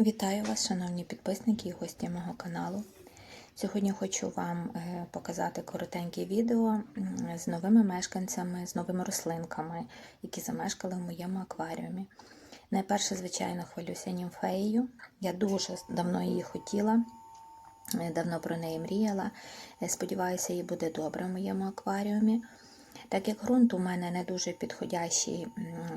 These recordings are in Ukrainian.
Вітаю вас, шановні підписники і гості мого каналу. Сьогодні хочу вам е, показати коротеньке відео з новими мешканцями, з новими рослинками, які замешкали в моєму акваріумі. Найперше, звичайно, хвалюся німфеєю. Я дуже давно її хотіла, е, давно про неї мріяла. Е, Сподіваюся, їй буде добре в моєму акваріумі. Так як ґрунт у мене не дуже підходящий,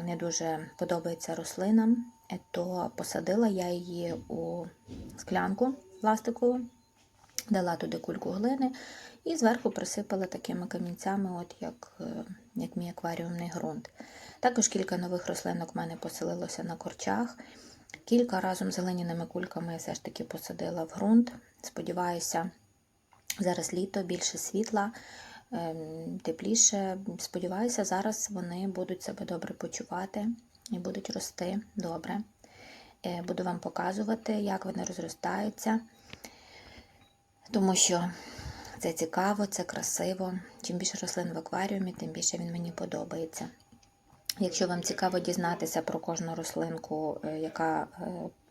не дуже подобається рослинам, то посадила я її у склянку пластикову, дала туди кульку глини і зверху присипала такими камінцями, от як, е, як мій акваріумний ґрунт. Також кілька нових рослинок в мене поселилося на корчах. Кілька разом з зеленіними кульками я все ж таки посадила в ґрунт. Сподіваюся, зараз літо, більше світла, тепліше. Сподіваюся, зараз вони будуть себе добре почувати і будуть рости добре. Е, Буду вам показувати, як вони розростаються, тому що це цікаво, це красиво. Чим більше рослин в акваріумі, тим більше він мені подобається. Якщо вам цікаво дізнатися про кожну рослинку, е, яка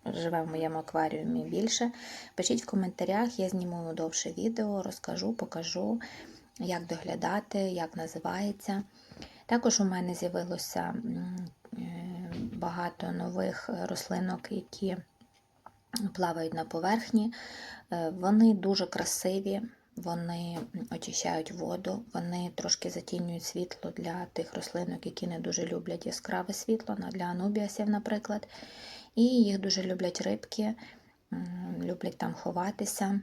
е, живе в моєму акваріумі більше, пишіть в коментарях, я зніму довше відео, розкажу, покажу, як доглядати, як називається. Також у мене з'явилося е, багато нових рослинок, які плавають на поверхні. Е, Вони дуже красиві, вони очищають воду, вони трошки затінюють світло для тих рослинок, які не дуже люблять яскраве світло, для анубіасів, наприклад. І їх дуже люблять рибки, люблять там ховатися,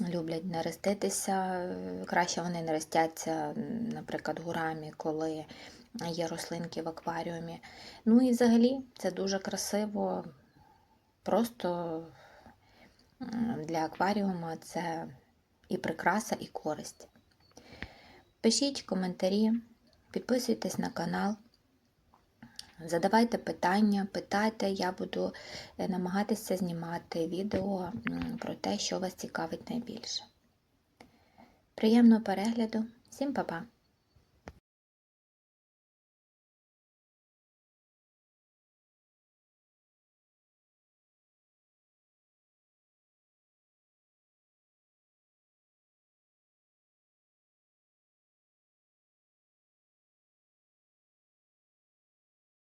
люблять нереститися. Е, Краще вони не ростяться, наприклад, гурами, коли є рослинки в акваріумі. Ну і взагалі це дуже красиво. Просто для акваріуму це і прикраса, і користь. Пишіть коментарі, підписуйтесь на канал, задавайте питання, питайте, я буду е, намагатися знімати відео про те, що вас цікавить найбільше. Приємного перегляду, всім па-па!